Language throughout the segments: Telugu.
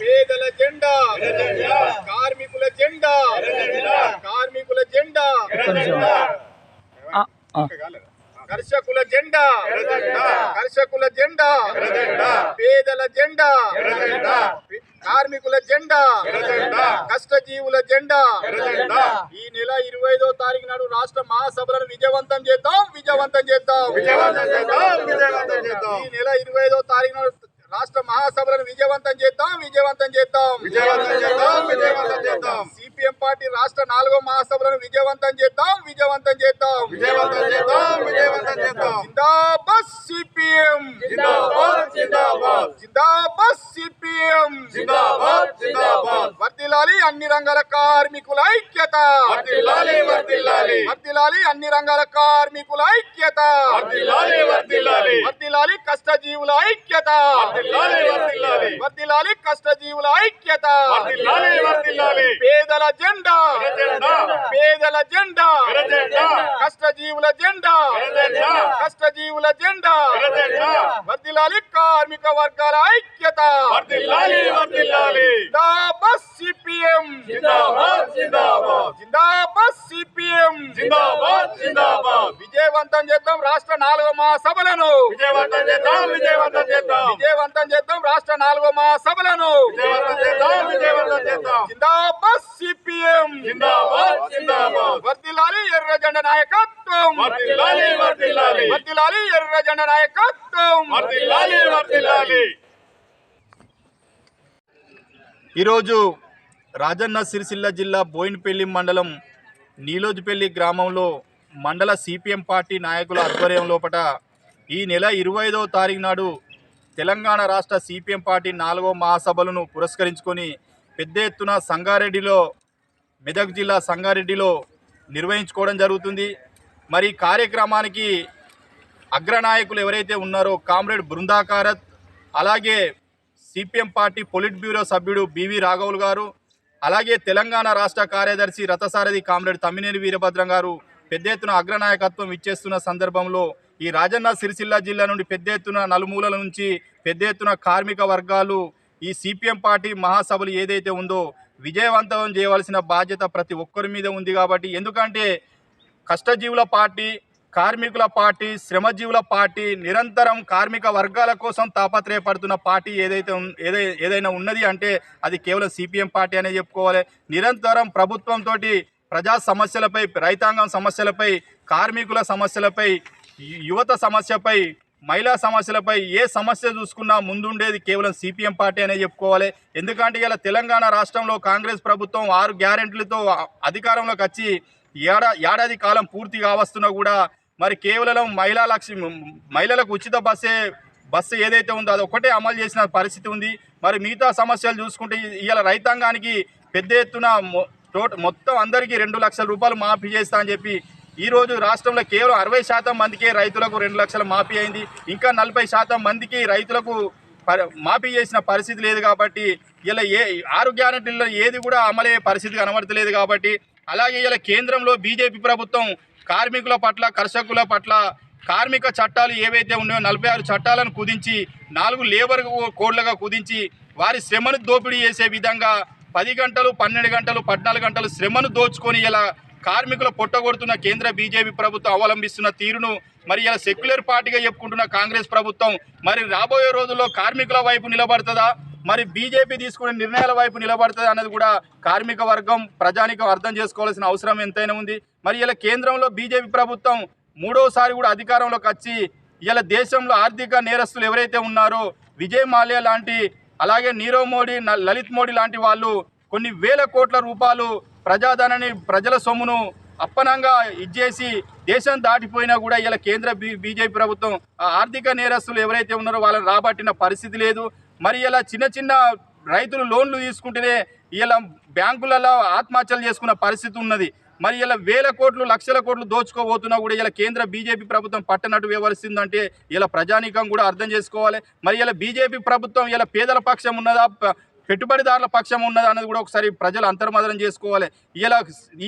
పేదల జెండా. కార్మికుల జెండా. కార్మికుల జెండా. కర్షకుల జెండా. కర్షకుల జెండా. పేదల జెండా. కార్మికుల జెండా. కష్టజీవుల జెండా. ఈ నెల ఇరవై ఐదో తారీఖు నాడు రాష్ట్ర మహాసభలను విజయవంతం చేద్దాం విజయవంతం చేద్దాం. విజయవంతం చేద్దాం, విజయవంతం చేద్దాం. ఈ నెల ఇరవై ఐదో తారీఖు నాడు రాష్ట్ర మహాసభలను విజయవంతం చేద్దాం విజయవంతం చేద్దాం విజయవంతం చేద్దాం, విజయవంతం చేద్దాం. సిపిఎం పార్టీ రాష్ట్ర నాలుగో మహాసభలను విజయవంతం చేద్దాం విజయవంతం చేద్దాం విజయవంతం చేద్దాం, విజయవంతం చేద్దాం. జిందాబాద్ సిపిఎం జిందాబాద్, జిందాబాద్. జిందాబాద్ సిపిఎం జిందాబాద్, జిందాబాద్. వర్దిలాలి అన్ని రంగాల కార్మికుల ఐక్యత. వర్దిలాలి అన్ని రంగాల కార్మికుల ఐక్యత. వర్దిలాలి కష్టజీవుల ఐక్యత వర్ధిల్లాలి, వర్ధిల్లాలి. వర్దిలాలి కష్టజీవుల ఐక్యత వర్ధిల్లాలి, వర్ధిల్లాలి. పేదల జెండా జెండా. పేదల జెండా జెండా. కష్టజీవుల జెండా. కష్టజీవుల జెండా. వర్దిలాలి కార్మిక వర్గాల ఐక్యత. జిందాబాద్ సిపిఎం జిందాబాద్, సిపిఎం. విజయవంతం చేద్దాం రాష్ట్ర నాలుగో మహాసభలను విజయవంతం చేద్దాం, విజయవంతం చేద్దాం. విజయవంతం చేద్దాం రాష్ట్ర నాలుగో మహాసభలను విజయవంతం చేద్దాం, విజయవంతం చేద్దాం. జిందాబాద్ సిపిఎం జిందాబాద్, జిందాబాద్. వర్దిలాలి ఎర్ర జెండా నాయకత్వం వర్ధిల్లాలి, వర్ధిల్లాలి. వర్దిలాలి ఎర్ర జెండా నాయకత్వం వర్ధిల్లాలి, వర్ధిల్లాలి. ఈరోజు రాజన్న సిరిసిల్ల జిల్లా బోయినపల్లి మండలం నీలోజుపల్లి గ్రామంలో మండల సిపిఎం పార్టీ నాయకుల ఆధ్వర్యం లోపట ఈ నెల ఇరవై ఐదవ తారీఖు నాడు తెలంగాణ రాష్ట్ర సిపిఎం పార్టీ నాలుగో మహాసభలను పురస్కరించుకొని పెద్ద ఎత్తున సంగారెడ్డిలో మెదక్ జిల్లా సంగారెడ్డిలో నిర్వహించుకోవడం జరుగుతుంది. మరి కార్యక్రమానికి అగ్రనాయకులు ఎవరైతే ఉన్నారో కామ్రేడ్ బృందాకారత్ అలాగే సిపిఎం పార్టీ పొలిట్ బ్యూరో సభ్యుడు బివి రాఘవులు గారు అలాగే తెలంగాణ రాష్ట్ర కార్యదర్శి రథసారథి కామ్రేడ్ తమ్మినేని వీరభద్రం గారు పెద్ద ఎత్తున అగ్రనాయకత్వం ఇచ్చేస్తున్న సందర్భంలో ఈ రాజన్న సిరిసిల్ల జిల్లా నుండి పెద్ద ఎత్తున నలుమూలల నుంచి పెద్ద ఎత్తున కార్మిక వర్గాలు ఈ సిపిఎం పార్టీ మహాసభలు ఏదైతే ఉందో విజయవంతం చేయవలసిన బాధ్యత ప్రతి ఒక్కరి మీద ఉంది కాబట్టి ఎందుకంటే కష్టజీవుల పార్టీ కార్మికుల పార్టీ శ్రమజీవుల పార్టీ నిరంతరం కార్మిక వర్గాల కోసం తాపత్రయపడుతున్న పార్టీ ఏదైతే ఏదై ఏదైనా ఉన్నది అంటే అది కేవలం సిపిఎం పార్టీ అనే చెప్పుకోవాలి. నిరంతరం ప్రభుత్వంతో ప్రజా సమస్యలపై రైతాంగం సమస్యలపై కార్మికుల సమస్యలపై యువత సమస్యపై మహిళా సమస్యలపై ఏ సమస్య చూసుకున్నా ముందుండేది కేవలం సిపిఎం పార్టీ అనే చెప్పుకోవాలి. ఎందుకంటే ఇలా తెలంగాణ రాష్ట్రంలో కాంగ్రెస్ ప్రభుత్వం ఆరు గ్యారెంటీలతో అధికారంలోకి వచ్చి ఏడా ఏడాది కాలం పూర్తి కావస్తున్నా కూడా మరి కేవలం మహిళా లక్ష్మి మహిళలకు ఉచిత బస్సే బస్సు ఏదైతే ఉందో అది ఒకటే అమలు చేసిన పరిస్థితి ఉంది. మరి మిగతా సమస్యలు చూసుకుంటే ఇవాళ రైతాంగానికి పెద్ద ఎత్తున మొత్తం అందరికీ రెండు లక్షల రూపాయలు మాఫీ చేస్తా అని చెప్పి ఈరోజు రాష్ట్రంలో కేవలం అరవై శాతం మందికే రైతులకు రెండు లక్షల మాఫీ అయింది. ఇంకా నలభై శాతం మందికి రైతులకు మాఫీ చేసిన పరిస్థితి లేదు కాబట్టి ఇలా ఏ ఆరు గ్యారెంటీల్లో ఏది కూడా అమలయ్యే పరిస్థితి కనబడతలేదు కాబట్టి అలాగే ఇలా కేంద్రంలో బీజేపీ ప్రభుత్వం కార్మికుల పట్ల కర్షకుల పట్ల కార్మిక చట్టాలు ఏవైతే ఉన్నాయో నలభై ఆరు చట్టాలను కుదించి నాలుగు లేబర్ కోడ్లుగా కుదించి వారి శ్రమను దోపిడీ చేసే విధంగా పది గంటలు పన్నెండు గంటలు పద్నాలుగు గంటలు శ్రమను దోచుకొని ఇలా కార్మికుల పొట్టగొడుతున్న కేంద్ర బీజేపీ ప్రభుత్వం అవలంబిస్తున్న తీరును మరి ఇలా సెక్యులర్ పార్టీగా చెప్పుకుంటున్న కాంగ్రెస్ ప్రభుత్వం మరి రాబోయే రోజుల్లో కార్మికుల వైపు నిలబడుతుందా? మరి బీజేపీ తీసుకునే నిర్ణయాల వైపు నిలబడుతుంది అన్నది కూడా కార్మిక వర్గం ప్రజానికం అర్థం చేసుకోవాల్సిన అవసరం ఎంతైనా ఉంది. మరి ఇలా కేంద్రంలో బీజేపీ ప్రభుత్వం మూడోసారి కూడా అధికారంలోకి వచ్చి ఇలా దేశంలో ఆర్థిక నేరస్తులు ఎవరైతే ఉన్నారో విజయ్ మాల్యా లాంటి అలాగే నీరవ్ మోడీ లలిత్ మోడీ లాంటి వాళ్ళు కొన్ని వేల కోట్ల రూపాయలు ప్రజాధనాన్ని ప్రజల సొమ్మును అప్పనంగా ఇచ్చేసి దేశం దాటిపోయినా కూడా ఇలా కేంద్ర బీ బీజేపీ ప్రభుత్వం ఆ ఆర్థిక నేరస్తులు ఎవరైతే ఉన్నారో వాళ్ళని రాబట్టిన పరిస్థితి లేదు. మరి ఇలా చిన్న చిన్న రైతులు లోన్లు తీసుకుంటేనే ఇలా బ్యాంకులలో ఆత్మహత్యలు చేసుకున్న పరిస్థితి ఉన్నది. మరి ఇలా వేల కోట్లు లక్షల కోట్లు దోచుకోబోతున్నా కూడా ఇలా కేంద్ర బీజేపీ ప్రభుత్వం పట్టనట్టు వ్యవహరిస్తుందంటే ఇలా ప్రజానీకం కూడా అర్థం చేసుకోవాలి. మరి ఇలా బీజేపీ ప్రభుత్వం ఇలా పేదల పక్షం ఉన్నదా? పెట్టుబడిదారుల పక్షం ఉన్నది అన్నది కూడా ఒకసారి ప్రజలు అంతర్మదనం చేసుకోవాలి. ఇలా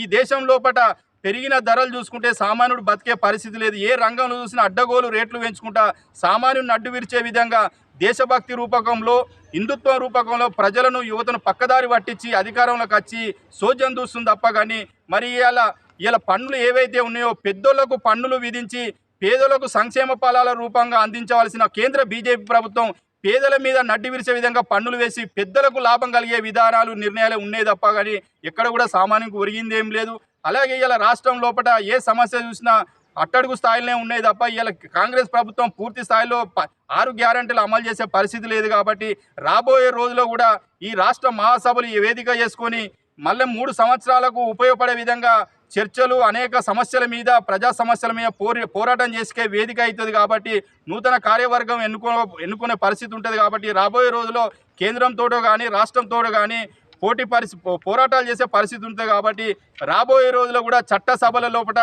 ఈ దేశం లోపల పెరిగిన ధరలు చూసుకుంటే సామాన్యుడు బతికే పరిస్థితి లేదు. ఏ రంగంలో చూసినా అడ్డగోలు రేట్లు పెంచుకుంటా సామాన్యుడిని అడ్డు విరిచే విధంగా దేశభక్తి రూపకంలో హిందుత్వ రూపకంలో ప్రజలను యువతను పక్కదారి పట్టించి అధికారంలోకి వచ్చి సోద్యం చూస్తుంది తప్ప కానీ మరి ఇలా ఇలా పన్నులు ఏవైతే ఉన్నాయో పెద్దోళ్ళకు పన్నులు విధించి పేదలకు సంక్షేమ ఫలాల రూపంగా అందించవలసిన కేంద్ర బీజేపీ ప్రభుత్వం పేదల మీద నడ్డి విరిసే విధంగా పన్నులు వేసి పెద్దలకు లాభం కలిగే విధానాలు నిర్ణయాలు ఉన్నాయి తప్ప కానీ ఎక్కడ కూడా సామాన్యంకు ఒరిగింది ఏం లేదు. అలాగే ఇలా రాష్ట్రం లోపల ఏ సమస్య చూసినా అట్టడుగు స్థాయిలోనే ఉన్నాయి తప్ప ఇలా కాంగ్రెస్ ప్రభుత్వం పూర్తి స్థాయిలో ప- ఆరు గ్యారంటీలు అమలు చేసే పరిస్థితి లేదు కాబట్టి రాబోయే రోజుల్లో కూడా ఈ రాష్ట్ర మహాసభలు వేదిక చేసుకొని మళ్ళీ మూడు సంవత్సరాలకు ఉపయోగపడే విధంగా చర్చలు అనేక సమస్యల మీద ప్రజా సమస్యల మీద పోరి పోరాటం చేసుకే వేదిక అవుతుంది కాబట్టి నూతన కార్యవర్గం ఎన్నుకో ఎన్నుకునే పరిస్థితి ఉంటుంది కాబట్టి రాబోయే రోజుల్లో కేంద్రంతో కానీ రాష్ట్రంతో కానీ పోటీ పరిస్థితి పోరాటాలు చేసే పరిస్థితి ఉంటుంది కాబట్టి రాబోయే రోజుల్లో కూడా చట్ట సభల లోపల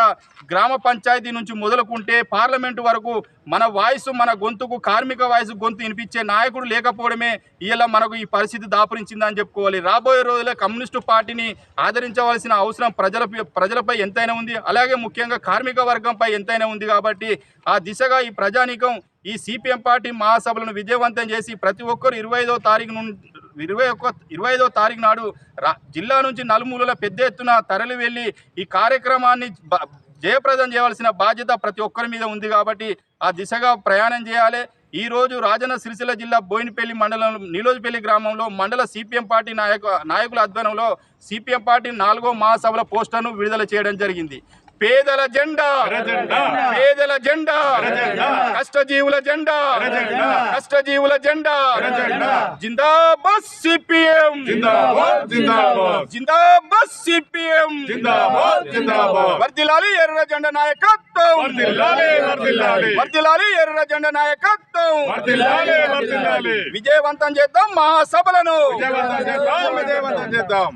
గ్రామ పంచాయతీ నుంచి మొదలుకుంటే పార్లమెంటు వరకు మన వాయిస్ మన గొంతుకు కార్మిక వాయిస్ గొంతు వినిపించే నాయకుడు లేకపోవడమే ఇలా మనకు ఈ పరిస్థితి దాపురించిందని చెప్పుకోవాలి. రాబోయే రోజుల్లో కమ్యూనిస్టు పార్టీని ఆదరించవలసిన అవసరం ప్రజలపై ప్రజలపై ఎంతైనా ఉంది. అలాగే ముఖ్యంగా కార్మిక వర్గంపై ఎంతైనా ఉంది కాబట్టి ఆ దిశగా ఈ ప్రజానీకం ఈ సిపిఎం పార్టీ మహాసభలను విజయవంతం చేసి ప్రతి ఒక్కరు ఇరవై ఐదో తారీఖు నుండి ఇరవై ఒక్క ఇరవై ఐదో తారీఖు నాడు రా జిల్లా నుంచి నలుమూలల పెద్ద ఎత్తున తరలి వెళ్ళి ఈ కార్యక్రమాన్ని జయప్రదం చేయవలసిన బాధ్యత ప్రతి ఒక్కరి మీద ఉంది కాబట్టి ఆ దిశగా ప్రయాణం చేయాలి. ఈ రోజు రాజన్న సిరిసిల్ల జిల్లా బోయినపల్లి మండలం నీలోజపల్లి గ్రామంలో మండల సిపిఎం పార్టీ నాయక నాయకుల ఆధ్వర్యంలో సిపిఎం పార్టీ నాలుగో మహాసభల పోస్టర్ను విడుదల చేయడం జరిగింది. పేదల జెండా. పేదల జెండా. కష్టజీవుల జెండా. కష్టజీవుల జెండా. జిందాబాద్ సిపిఎం జిందాబాద్ జిందాబాద్ జిందాబాద్ సిపిఎం జిందాబాద్ జిందాబాద్ వర్దిలాలి ఎర్ర జెండా నాయకత్వం వర్ధిల్లాలి వర్ధిల్లాలి వర్దిలాలి ఎర్ర జెండా నాయకత్వం విజయవంతం చేద్దాం మహాసభలను విజయవంతం చేద్దాం విజయవంతం చేద్దాం